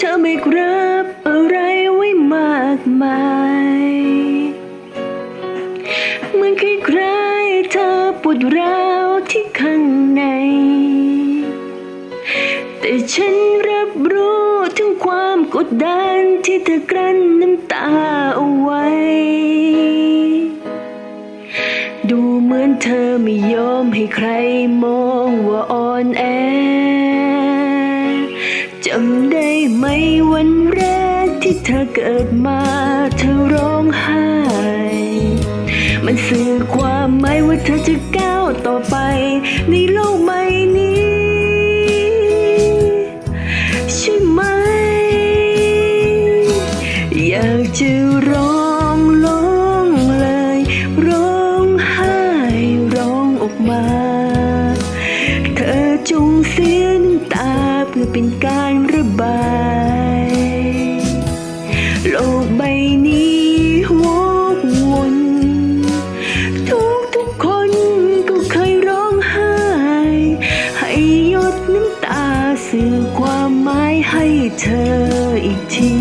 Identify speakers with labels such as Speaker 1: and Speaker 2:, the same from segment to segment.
Speaker 1: เธอไม่รับอะไรไว้มากมายเหมือนคล้ายๆเธอปวดร้าวที่ข้างใน แต่ฉันรับรู้ถึงความกดดันที่เธอกลั้นน้ำตาเอาไว้ ดูเหมือนเธอไม่ยอมให้ใครมองว่าอ่อนแอ จำได้ไหมวันแรกที่เธอเกิดมาเธอร้องไห้ มันสื่อความหมายว่าเธอจะก้าวต่อไป ในโลกใบนี้ ใช่ไหม อยากจะร้องร้องเลย ร้องไห้ร้องออกมา เธอจงเสียนตาเพื่อเป็นการ สื่อความหมายให้เธออีกที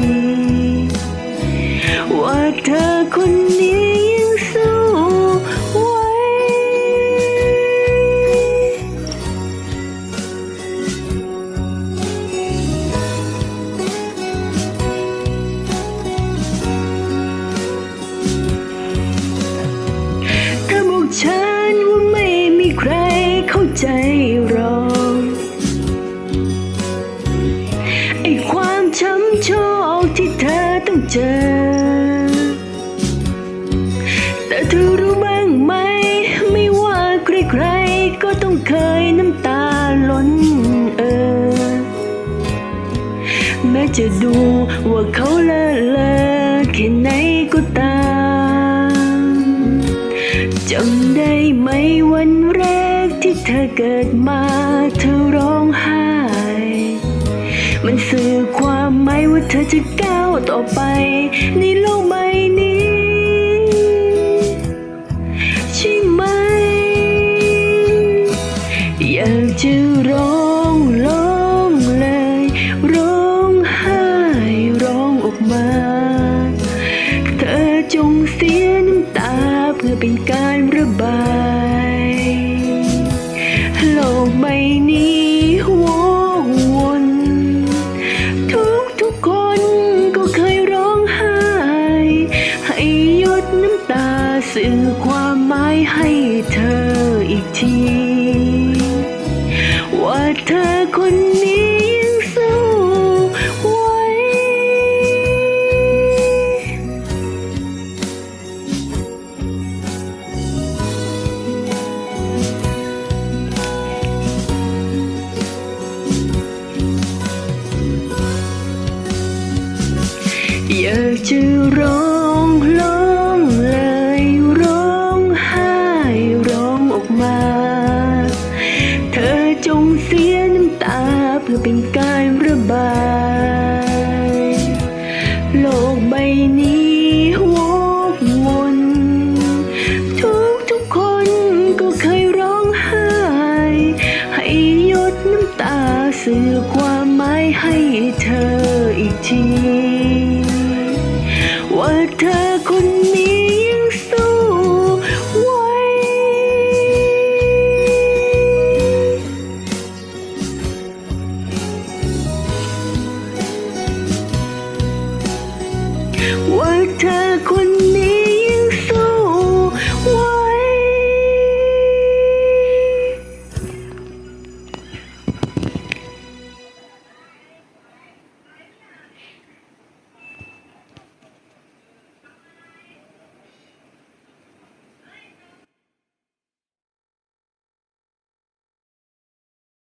Speaker 1: ว่าเธอคนนี้ เคยน้ำตาล้นเออ แม้จะดูว่าเขาเลอะเลอแค่ไหนก็ตามจำได้ไหมวันแรกที่เธอเกิดมาเธอร้องไห้ มันสื่อความหมายว่าเธอจะก้าวต่อไปในโลกใบ กใบนี้วกวน ทุกทุกคนก็เคยร้องไห้ ให้หยดน้ำตาสื่อความหมายให้เธออีกที ว่าเธอคนนี้ อยากจะร้องร้องเลยร้องไห้ร้องออกมา เธอจงเสียน้ำตาเพื่อเป็นการระบาย โลกใบนี้วกวนทุกทุกคนก็เคยร้องไห้ ให้หยดน้ำตาสื่อความหมา ให้เธออีกที ว่าเธอ